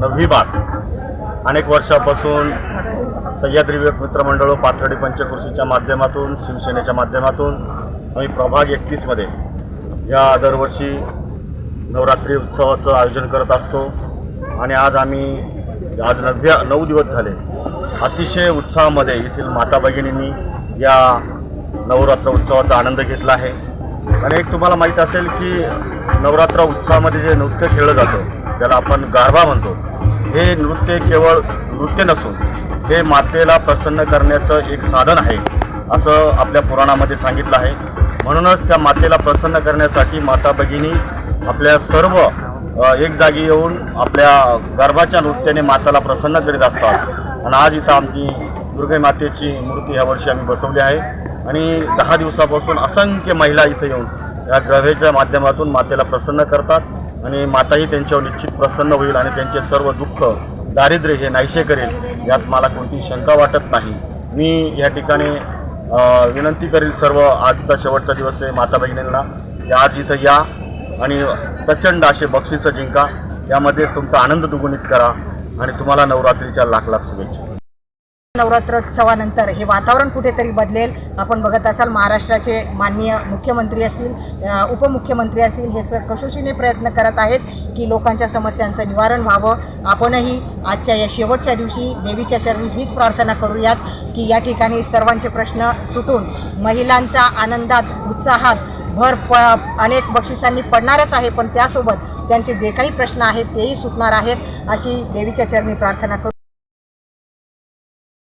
नववी बार अनेक वर्षापासून सह्याद्री मित्रमंडळ पाथर्डी पंचकृषीच्या माध्यमातून शिवसेनेच्या माध्यमातून आम्ही प्रभाग एकतीसमध्ये या दरवर्षी नवरात्री उत्सवाचं आयोजन करत असतो. आणि आज आम्ही आज नव्या नऊ दिवस झाले. अतिशय उत्साहामध्ये येथील माता भगिनींनी या नवरात्र उत्सवाचा आनंद घेतला आहे. आणि एक तुम्हाला माहीत असेल की नवरात्र उत्सवामध्ये जे नृत्य खेळलं जातं ज्याला आपण गारबा म्हणतो हे नृत्य केवळ नृत्य नसून हे मातेला प्रसन्न करण्याचं एक साधन आहे असं आपल्या पुराणामध्ये सांगितलं आहे. म्हणूनच त्या मातेला प्रसन्न करण्यासाठी माता भगिनी आपल्या सर्व एक जागी येऊन आपल्या गर्भाच्या नृत्याने माताला प्रसन्न करीत असतात. आणि आज इथं आमची दुर्गे मातेची मूर्ती ह्या वर्षी आम्ही बसवली आहे. आणि दहा दिवसापासून असंख्य महिला इथं येऊन या ग्रहेच्या माध्यमातून मातेला प्रसन्न करतात आणि माताही त्यांच्यावर निश्चित प्रसन्न होईल आणि त्यांचे सर्व दुःख दारिद्र्य हे नाहीसे करेल यात मला कोणती शंका वाटत नाही. मी या ठिकाणी विनंती करील सर्व आजचा शेवटचा दिवस आहे माता भगिनींना की आज इथं या आणि प्रचंड असे बक्षिसं जिंका. यामध्येच तुमचा आनंद दुगुणित करा आणि तुम्हाला नवरात्रीच्या लाख लाख शुभेच्छा. नवरात्रोत्सवानंतर हे वातावरण कुठेतरी बदलेल. आपण बघत असाल महाराष्ट्राचे माननीय मुख्यमंत्री असतील उपमुख्यमंत्री असतील हे सर कसोशीने प्रयत्न करत आहेत की लोकांच्या समस्यांचं निवारण व्हावं. आपणही आजच्या या शेवटच्या दिवशी देवीच्या चरणी हीच प्रार्थना करूयात की या ठिकाणी सर्वांचे प्रश्न सुटून महिलांचा आनंदात उत्साहात भर प अनेक बक्षिसांनी पडणारच आहे. पण त्यासोबत त्यांचे जे काही प्रश्न आहेत तेही सुटणार आहेत अशी देवीच्या चरणी प्रार्थना करू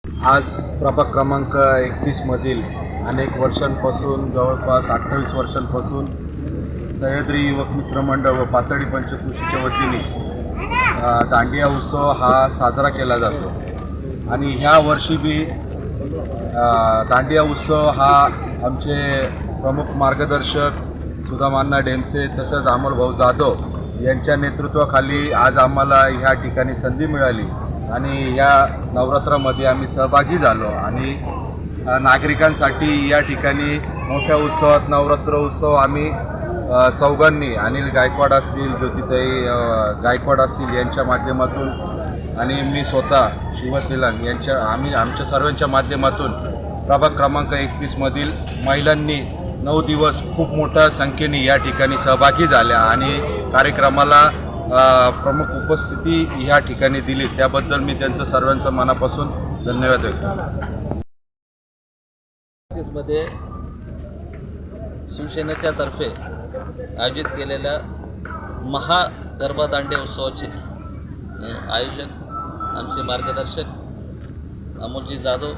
आज प्रभाग क्रमांक एकतीसमधील अनेक वर्षांपासून जवळपास अठ्ठावीस वर्षांपासून सह्याद्री युवक मित्र मंडळ व पातळी पंचकृषीच्या वतीने दांडिया उत्सव हा साजरा केला जातो. आणि ह्या वर्षी बी दांडिया उत्सव हा आमचे प्रमुख मार्गदर्शक सुदामान्ना डेमसे तसंच अमोलभाऊ जाधव यांच्या नेतृत्वाखाली आज आम्हाला ह्या ठिकाणी संधी मिळाली. आणि या नवरात्रामध्ये आम्ही सहभागी झालो आणि नागरिकांसाठी या ठिकाणी मोठ्या उत्सवात नवरात्र उत्सव आम्ही चौघांनी अनिल गायकवाड असतील ज्योतिताई गायकवाड असतील यांच्या माध्यमातून आणि मी स्वतः शिव तेलंग यांच्या आम्ही आमच्या सर्वांच्या माध्यमातून प्रभाग क्रमांक एकतीसमधील महिलांनी नऊ दिवस खूप मोठ्या संख्येने या ठिकाणी सहभागी झाल्या आणि कार्यक्रमाला प्रमुख उपस्थिती ह्या ठिकाणी दिली. त्याबद्दल मी त्यांचं सर्वांचं मनापासून धन्यवाद व्यक्त करतो. शिवसेनेच्या तर्फे आयोजित केलेल्या महागर्भदांडे उत्सवाचे आयोजक आमचे मार्गदर्शक अमोलजी जाधव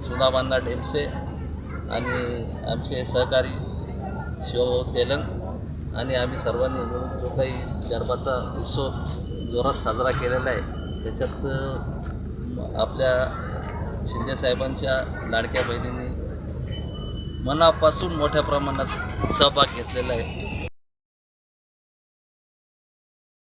सुनाबांना डेमसे आणि आमचे सहकारी शिव तेलंग आणि आम्ही सर्वांनी मिळून जो काही गरबाचा उत्सव जोरात साजरा केलेला आहे त्याच्यात आपल्या शिंदेसाहेबांच्या लाडक्या बहिणींनी मनापासून मोठ्या प्रमाणात सहभाग घेतलेला आहे.